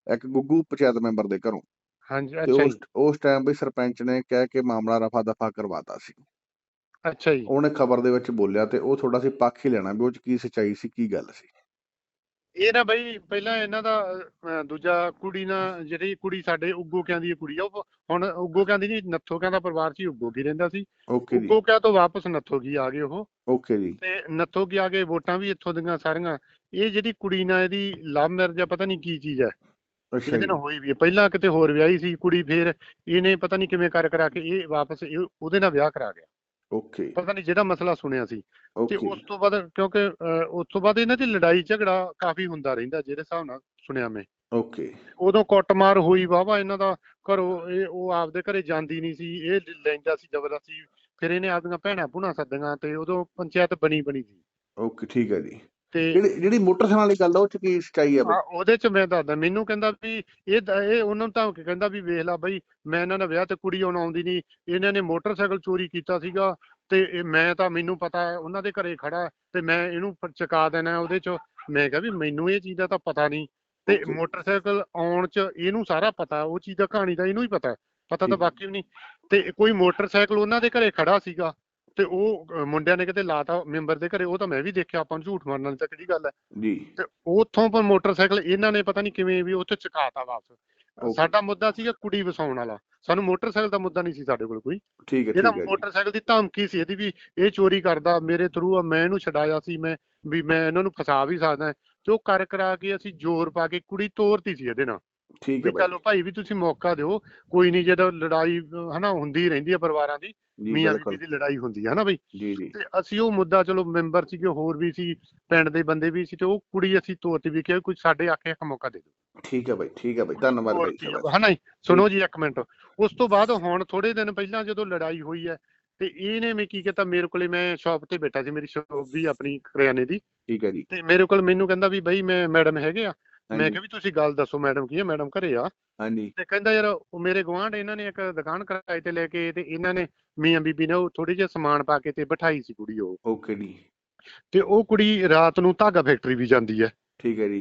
ਇੱਕ ਗੁੱਗੂ ਪੰਚਾਇਤ ਮੈਂਬਰ ਦੇ ਘਰੋਂ। ਹਾਂਜੀ ਤੇ ਅੱਛਾ ਉਸ ਜੀ। ਉਸ ਟਾਈਮ ਵੀ ਸਰਪੰਚ ਨੇ ਕਹਿ ਕੇ ਮਾਮਲਾ ਰਫਾ ਦਫਾ ਕਰਵਾਤਾ ਸੀ। ਅੱਛਾ ਜੀ। ਉਹਨੇ ਖਬਰ ਦੇ ਵਿੱਚ ਬੋਲਿਆ ਤੇ ਉਹ ਥੋੜਾ ਸੀ ਪੱਖ ਹੀ ਲੈਣਾ ਵੀ ਉਹ ਚ ਕੀ ਸੱਚਾਈ ਸੀ ਕੀ ਗੱਲ ਸੀ। ਇਹ ਨਾ ਬਾਈ ਪਹਿਲਾਂ ਇਹਨਾਂ ਦਾ ਦੂਜਾ ਕੁੜੀ ਨਾਲ ਜਿਹੜੀ ਕੁੜੀ ਸਾਡੇ ਉੱਗੋ ਕਿਆਂ ਦੀ ਕੁੜੀ ਆ ਉਹ ਹੁਣ ਉੱਗੋ ਕਿਆਂ ਦੀ ਨਹੀਂ ਨੱਥੋ ਕਿਆਂ ਦਾ ਪਰਿਵਾਰ ਸੀ ਉੱਗੋ ਕੀ ਰਹਿੰਦਾ ਸੀ। ਉੱਗੋ ਕਿਆਂ ਤੋਂ ਵਾਪਸ ਨੱਥੋ ਕੀ ਆ ਗਏ ਉਹ। ਓਕੇ ਜੀ। ਤੇ ਨੱਥੋ ਕੀ ਆ ਗਏ ਵੋਟਾਂ ਵੀ ਇੱਥੋਂ ਦੀਆਂ ਸਾਰੀਆਂ। ਇਹ ਜਿਹੜੀ ਕੁੜੀ ਨਾਲ ਇਹਦੀ ਲਵ ਮੈਰਿਜ ਆ ਪਤਾ ਨਹੀਂ ਕੀ ਚੀਜ਼ ਹੈ ਅੱਛਾ ਇਹਦੇ ਜੀ। ਨਾਲ ਹੋਈ ਵੀ ਹੈ ਪਹਿਲਾਂ ਕਿਤੇ ਹੋਰ ਵਿਆਹੀ ਸੀ ਕੁੜੀ ਫੇਰ ਇਹਨੇ ਪਤਾ ਨਹੀਂ ਕਿਵੇਂ ਕਰ ਕਰਾ ਕੇ ਇਹ ਵਾਪਸ ਉਹਦੇ ਨਾਲ ਵਿਆਹ ਕਰਾ ਗਿਆ। ਓਕੇ ਪਤਾ ਨਹੀਂ ਜਿਹੜਾ ਮਸਲਾ ਸੁਣਿਆ ਸੀ। ਤੇ ਉਸ ਤੋਂ ਬਾਅਦ ਕਿਉਂਕਿ ਅਹ, ਉਸ ਤੋਂ ਬਾਅਦ ਇਹਨਾਂ ਦੀ ਲੜਾਈ ਝਗੜਾ ਕਾਫੀ ਹੁੰਦਾ ਰਹਿੰਦਾ ਜਿਹੜੇ ਹਿਸਾਬ ਨਾਲ ਸੁਣਿਆ ਮੈਂ। ਓਕੇ ਉਦੋਂ ਕੁੱਟਮਾਰ ਹੋਈ ਵਾਵਾ ਇਹਨਾਂ ਦਾ ਘਰੋਂ ਇਹ ਉਹ ਆਪਦੇ ਘਰੇ ਜਾਂਦੀ ਨਹੀਂ ਸੀ ਇਹ ਲ- ਲੈਂਦਾ ਸੀ ਜ਼ਬਰਦਸਤੀ। ਫਿਰ ਇਹਨੇ ਆਪਦੀਆਂ ਭੈਣਾਂ ਭੁਣਾ ਸੱਦੀਆਂ ਤੇ ਉਦੋਂ ਪੰਚਾਇਤ ਬਣੀ ਬਣੀ ਸੀ। ਓਕੇ ਠੀਕ ਹੈ ਜੀ। ਤੇ ਜਿਹੜੀ ਜਿਹੜੀ ਮੋਟਰਸਾਈਕਲ ਵਾਲੀ ਗੱਲ ਆ, ਉਹ ਚ ਕੀ ਸੱਚਾਈ ਆ ਬਈ ਉਹਦੇ ਚ ਮੈਂ ਦੱਸਦਾ ਮੈਨੂੰ ਕਹਿੰਦਾ ਵੀ ਇਹ ਦ- ਇਹ ਉਹਨਾਂ ਨੂੰ ਧਮਕ ਕਹਿੰਦਾ ਵੀ ਵੇਖ ਲੈ ਬਈ ਮੈਂ ਇਹਨਾਂ ਨਾਲ ਵਿਆਹ ਤੇ ਕੁੜੀ ਹੁਣ ਆਉਂਦੀ ਨਹੀਂ ਇਹਨਾਂ ਨੇ ਮੋਟਰਸਾਈਕਲ ਚੋਰੀ ਕੀਤਾ ਸੀਗਾ ਤੇ ਇਹ ਮੈਂ ਤਾਂ ਮੈਨੂੰ ਪਤਾ ਹੈ ਉਹਨਾਂ ਦੇ ਘਰੇ ਖੜਾ ਹੈ ਤੇ ਮੈਂ ਇਹਨੂੰ ਪ- ਚੁਕਾ ਦੇਣਾ ਹੈ ਉਹਦੇ ਚ ਮੈਂ ਕਿਹਾ ਵੀ ਮੈਨੂੰ ਇਹ ਚੀਜ਼ ਦਾ ਤਾਂ ਪਤਾ ਨਹੀਂ ਤੇ Okay. ਮੋਟਰਸਾਈਕਲ ਆਉਣ ਚ ਇਹਨੂੰ ਸਾਰਾ ਪਤਾ ਉਹ ਚੀਜ਼ ਦਾ ਕਹਾਣੀ ਦਾ ਇਹਨੂੰ ਹੀ ਪਤਾ ਹੈ ਪਤਾ ਠੀਕ ਤਾਂ ਹੈ। ਬਾਕੀ ਵੀ ਨਹੀਂ ਤੇ ਕੋਈ ਮੋਟਰਸਾਈਕਲ ਉਹਨਾਂ ਦੇ ਘਰੇ ਖੜਾ ਸੀਗਾ ਤੇ ਉਹ ਮੁੰਡਿਆਂ ਨੇ ਕਿਤੇ ਲਾਤਾ ਮੈਂਬਰ ਦੇ ਘਰੇ ਉਹ ਤਾਂ ਮੈਂ ਵੀ ਦੇਖਿਆ ਆਪਾਂ ਨੂੰ ਝੂਠ ਮਾਰਨ ਵਾਲੀ ਤਾਂ ਕਿਹੜੀ ਗੱਲ ਹੈ। ਜੀ। ਤੇ ਉੱਥੋਂ ਪਰ ਮੋਟਰਸਾਈਕਲ ਇਹਨਾਂ ਨੇ ਪਤਾ ਨਹੀਂ ਕਿਵੇਂ ਵੀ ਉੱਥੇ ਚੁਕਾਤਾ ਵਾਪਸ. ਸਾਡਾ ਮੁੱਦਾ ਸੀਗਾ ਕੁੜੀ ਵਸਾਉਣ ਵਾਲਾ। ਸਾਨੂੰ ਮੋਟਰਸਾਈਕਲ ਦਾ ਮੁੱਦਾ ਨਹੀਂ ਸੀ ਸਾਡੇ ਕੋਲ ਕੋਈ। ਠੀਕ ਹੈ ਇਹਦਾ ਮੋਟਰਸਾਈਕਲ ਦੀ ਧਮਕੀ ਸੀ ਇਹਦੀ ਵੀ ਇਹ ਚੋਰੀ ਕਰਦਾ ਮੇਰੇ ਥਰੂ ਆ ਮੈਂ ਇਹਨੂੰ ਛਡਾਇਆ ਸੀ ਮੈਂ ਵੀ ਮੈਂ ਇਹਨਾਂ ਨੂੰ ਫਸਾ ਵੀ ਸਕਦਾ ਤੇ ਉਹ ਕਰ ਕਰਾ ਕੇ ਅਸੀਂ ਜ਼ੋਰ ਪਾ ਕੇ ਕੁੜੀ ਤੋਰਤੀ ਸੀ ਇਹਦੇ ਨਾਲ। ਠੀਕ ਹੈ ਚਲੋ ਭਾਈ ਵੀ ਤੁਸੀਂ ਮੌਕਾ ਦਿਓ। ਕੋਈ ਨਹੀਂ ਜਦੋਂ ਲੜਾਈ ਹਨਾ ਹੁੰਦੀ ਰਹਿੰਦੀ ਹੈ ਪਰਿਵਾਰਾਂ ਦੀ ਮੀਆਂ ਬੀਬੀ ਦੀ ਲੜਾਈ ਹੁੰਦੀ ਹੈ ਹਨਾ ਬਈ? ਜੀ ਜੀ। ਤੇ ਅਸੀਂ ਉਹ ਮੁੱਦਾ ਚਲੋ ਮੈਂਬਰ ਸੀਗੇ ਹੋਰ ਵੀ ਸੀ ਪਿੰਡ ਦੇ ਬੰਦੇ ਵੀ ਸੀ ਤੇ ਉਹ ਕੁੜੀ ਅਸੀਂ ਤੋਰਤੀ ਵੀ ਕਿ ਕੋਈ ਸਾਡੇ ਆਖੇ ਇੱਕ ਮੌਕਾ ਦੇ ਦਿਓ। ਠੀਕ ਹੈ ਬਾਈ ਠੀਕ ਹੈ ਬਾਈ ਧੰਨਵਾਦ ਬਾਈ ਹਨਾ ਜੀ? ਸੁਣੋ ਜੀ ਇੱਕ ਮਿੰਟ। ਉਸ ਤੋਂ ਬਾਅਦ ਹੁਣ ਥੋੜੇ ਦਿਨ ਪਹਿਲਾਂ ਜਦੋਂ ਲੜਾਈ ਹੋਈ ਹੈ ਤੇ ਇਹਨੇ ਮੈਂ ਕੀ ਕੀਤਾ ਮੇਰੇ ਕੋਲੇ ਮੈਂ ਸ਼ਾਪ ਤੇ ਬੈਠਾ ਸੀ ਮੇਰੀ ਸ਼ਾਪ ਵੀ ਆਪਣੀ ਕਰਿਆਨੇ ਦੀ। ਠੀਕ ਹੈ ਜੀ। ਤੇ ਮੇਰੇ ਕੋਲ ਮੈਨੂੰ ਕਹਿੰਦਾ ਵੀ ਬਈ ਮੈਂ ਮੈਡਮ ਹੈਗੇ ਆ ਮੈਂ ਕਿਹਾ ਵੀ ਤੁਸੀਂ ਗੱਲ ਦੱਸੋ ਮੈਡਮ ਕੀ ਹੈ ਮੈਡਮ ਘਰੇ ਆ। ਹਾਂਜੀ। ਤੇ ਕਹਿੰਦਾ ਯਾਰ ਉਹ ਮੇਰੇ ਗਵਾਂਢ ਇਹਨਾਂ ਨੇ ਇੱਕ ਦੁਕਾਨ ਕਿਰਾਏ ਤੇ ਲੈ ਕੇ ਤੇ ਇਹਨਾਂ ਨੇ ਮੀਆਂ ਬੀਬੀ ਨੇ ਉਹ ਥੋੜੀ ਜਿਹੀ ਸਮਾਨ ਪਾ ਕੇ ਤੇ ਬਿਠਾਈ ਸੀ ਕੁੜੀ ਉਹ। ਓਕੇ ਜੀ। ਤੇ ਉਹ ਕੁੜੀ ਰਾਤ ਨੂੰ ਧਾਗਾ ਫੈਕਟਰੀ ਵੀ ਜਾਂਦੀ ਹੈ ਠੀਕ ਹੈ ਜੀ।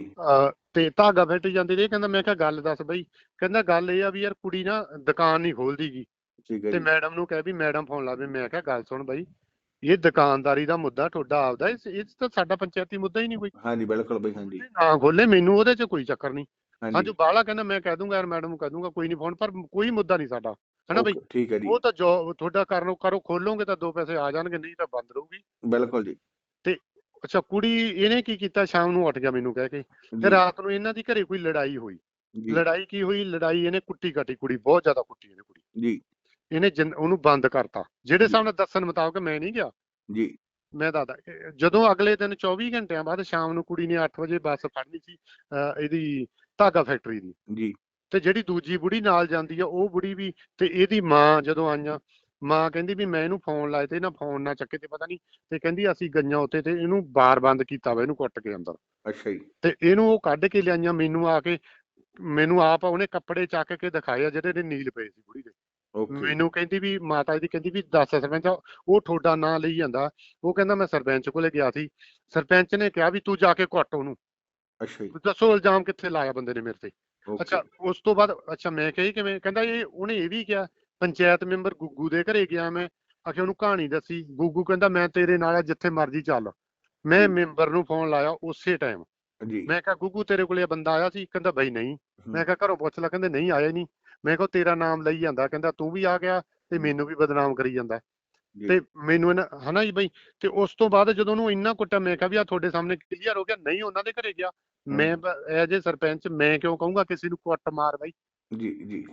ਤੇ ਧਾਗਾ ਫੈਕਟਰੀ ਜਾਂਦੀ ਰਹੀ ਕਹਿੰਦਾ ਮੈਂ ਕਿਹਾ ਗੱਲ ਦੱਸ ਬਈ। ਕਹਿੰਦਾ ਗੱਲ ਇਹ ਆ ਵੀ ਯਾਰ ਕੁੜੀ ਨਾ ਦੁਕਾਨ ਨਹੀਂ ਖੋਲਦੀਗੀ। ਠੀਕ ਹੈ ਤੇ ਮੈਡਮ ਨੂੰ ਕਹਿ ਵੀ ਮੈਡਮ ਫੋਨ ਲਾਵੇ ਮੈਂ ਕਿਹਾ ਗੱਲ ਸੁਣ ਬਈ। ਇਹ ਦੁਕਾਨਦਾਰੀ ਦਾ ਮੁੱਦਾ ਤੁਹਾਡਾ ਆਪਦਾ ਇਸ ਇਸ ਤਾਂ ਸਾਡਾ ਪੰਚਾਇਤੀ ਮੁੱਦਾ ਹੀ ਨਹੀਂ ਕੋਈ। ਹਾਂਜੀ ਬਿਲਕੁਲ ਬਈ ਹਾਂਜੀ। ਨਾ ਖੋਲੇ ਮੈਨੂੰ ਉਹਦੇ 'ਚ ਕੋਈ ਚੱਕਰ ਨਹੀਂ। ਹਾਂ ਹਾਂਜੀ ਜੋ ਬਾਲਾ ਕਹਿੰਦਾ ਮੈਂ ਕਹਿ ਦੂੰਗਾ ਯਾਰ ਮੈਡਮ ਨੂੰ ਕਹਿ ਦੂੰਗਾ ਕੋਈ ਨਹੀਂ ਫੋਨ ਪਰ ਕੋਈ ਮੁੱਦਾ ਨਹੀਂ ਸਾਡਾ। ਹਨਾ ਬਈ? ਠੀਕ ਹੈ ਜੀ। ਉਹ ਤਾਂ ਜੋ ਤੁਹਾਡਾ ਕਰਨੋ ਕਰੋ ਖੋਲੋਗੇ ਤਾਂ ਦੋ ਪੈਸੇ ਆ ਜਾਣਗੇ ਨਹੀਂ ਤਾਂ ਬੰਦ ਰਹੂਗੀ। ਬਿਲਕੁਲ ਜੀ। ਅੱਛਾ ਕੁੜੀ ਇਹਨੇ ਕੀ ਕੀਤਾ? ਸ਼ਾਮ ਨੂੰ ਉੱਠ ਗਿਆ ਮੈਨੂੰ ਕਹਿ ਕੇ। ਤੇ ਰਾਤ ਨੂੰ ਇਹਨਾਂ ਦੀ ਘਰੇ ਕੋਈ ਲੜਾਈ ਹੋਈ। ਲੜਾਈ ਕੀ ਹੋਈ? ਲੜਾਈ ਇਹਨੇ ਕੁੱਟੀ ਕਾਟੀ ਕੁੜੀ ਬਹੁਤ ਜ਼ਿਆਦਾ ਕੁੱਟੀ ਇਹਨੇ ਕੁੜੀ। ਜੀ। ਇਹਨੇ ਉਹਨੂੰ ਬੰਦ ਕਰਤਾ। ਜਿਹੜੇ ਹਿਸਾਬ ਨਾਲ ਦੱਸਣ ਮੁਤਾਬਕ ਮੈਂ ਨਹੀਂ ਗਿਆ। ਜੀ। ਮੈਂ ਦੱਸਦਾ ਇਹ- ਜਦੋਂ ਅਗਲੇ ਦਿਨ 24 ਘੰਟਿਆਂ ਬਾਅਦ ਸ਼ਾਮ ਨੂੰ ਕੁੜੀ ਨੇ 8 ਵਜੇ ਬੱਸ ਫੜਨੀ ਸੀ ਅਹ ਇਹਦੀ ਧਾਗਾ ਫੈਕਟਰੀ ਦੀ। ਜੀ। ਤੇ ਜਿਹੜੀ ਦੂਜੀ ਬੁੜੀ ਨਾਲ ਜਾਂਦੀ ਆ ਉਹ ਬੁੜੀ ਵੀ ਤੇ ਇਹਦੀ ਮਾਂ ਜਦੋਂ ਆਈਆਂ ਮਾਂ ਕਹਿੰਦੀ ਵੀ ਮੈਂ ਇਹਨੂੰ ਫੋਨ ਲਾਏ ਤੇ ਇਹਨਾਂ ਫੋਨ ਨਾ ਚੱਕੇ ਤੇ ਪਤਾ ਨਹੀਂ ਤੇ ਕਹਿੰਦੀ ਅਸੀਂ ਗਈਆਂ ਉੱਤੇ ਤੇ ਇਹਨੂੰ ਬਾਰ ਬੰਦ ਕੀਤਾ ਵਾ ਇਹਨੂੰ ਕੁੱਟ ਕੇ ਅੰਦਰ। ਅੱਛਾ ਜੀ। ਤੇ ਇਹਨੂੰ ਉਹ ਕੱਢ ਕੇ ਲਿਆਈਆਂ ਮੈਨੂੰ ਆ ਕੇ ਮੈਨੂੰ ਆਪ ਉਹਨੇ ਕੱਪੜੇ ਚੱਕ ਕੇ ਦਿਖਾਏ ਆ ਜਿਹੜੇ ਨੀਲ ਪਏ ਸੀ ਬੁੜੀ ਦੇ। ਮੈਨੂੰ ਕਹਿੰਦੀ ਵੀ ਮਾਤਾ ਜੀ ਕਹਿੰਦੀ ਵੀ ਦੱਸ ਸਰਪੰਚ ਉਹ ਤੁਹਾਡਾ ਨਾਂ ਲਈ ਜਾਂਦਾ। ਉਹ ਕਹਿੰਦਾ ਮੈਂ ਸਰਪੰਚ ਕੋਲੇ ਗਿਆ ਸੀ। ਸਰਪੰਚ ਨੇ ਕਿਹਾ ਵੀ ਤੂੰ ਜਾ ਕੇ ਕੁੱਟ ਉਹਨੂੰ। ਅੱਛਾ ਜੀ। ਦੱਸੋ ਇਲਜ਼ਾਮ ਕਿੱਥੇ ਲਾਇਆ ਬੰਦੇ ਨੇ ਮੇਰੇ ਤੇ। ਅੱਛਾ ਉਸ ਤੋਂ ਬਾਅਦ ਅੱਛਾ ਮੈਂ ਕਹੀ ਕਿਵੇਂ ਕਹਿੰਦਾ ਇਹ ਉਹਨੇ ਇਹ ਵੀ ਕਿਹਾ ਪੰਚਾਇਤ ਮੈਂਬਰ ਗੁੱਗੂ ਦੇ ਘਰੇ ਗਿਆ ਮੈਂ। ਆਖਿਆ ਉਹਨੂੰ ਕਹਾਣੀ ਦੱਸੀ। ਗੁੱਗੂ ਕਹਿੰਦਾ ਮੈਂ ਤੇਰੇ ਨਾਲ ਆ ਜਿੱਥੇ ਮਰਜ਼ੀ ਚੱਲ। ਮੈਂ। ਮੈਂਬਰ ਨੂੰ ਫੋਨ ਲਾਇਆ ਉਸੇ ਟਾਈਮ ਜੀ। ਮੈਂ ਕਿਹਾ ਗੁੱਗੂ ਤੇਰੇ ਕੋਲੇ ਬੰਦਾ ਆਇਆ ਸੀ? ਕਹਿੰਦਾ ਬਈ ਨਹੀਂ। ਮੈਂ ਕਿਹਾ ਘਰੋਂ ਪੁੱਛ ਲੈ। ਕਹਿੰਦੇ ਨਹੀਂ ਆਇਆ ਹੀ ਨਹੀਂ। ਮੈਂ ਕਿਹਾ ਤੇਰਾ ਨਾਮ ਲਈ ਜਾਂਦਾ ਕਹਿੰਦਾ ਤੂੰ ਵੀ ਆ ਗਿਆ ਤੇ। ਮੈਨੂੰ ਵੀ ਬਦਨਾਮ ਕਰੀ ਜਾਂਦਾ। ਤੇ ਮੈਨੂੰ ਇਹਨਾਂ ਹਨਾ ਜੀ ਬਈ? ਤੇ ਉਸ ਤੋਂ ਬਾਅਦ ਜਦੋਂ ਉਹਨੂੰ ਇੰਨਾ ਕੁੱਟਿਆ ਮੈਂ ਕਿਹਾ ਵੀ ਆ ਤੁਹਾਡੇ ਸਾਹਮਣੇ ਕਲੀਅਰ ਹੋ ਗਿਆ ਨਹੀਂ ਉਹਨਾਂ ਦੇ ਘਰੇ ਗਿਆ। ਮੈਂ ਐਜ ਏ ਸਰਪੰਚ ਮੈਂ ਕਿਉਂ ਕਹੂੰਗਾ ਕਿਸੇ ਨੂੰ ਕੁੱਟ ਮਾਰ ਬਈ। ਜੀ ਜੀ।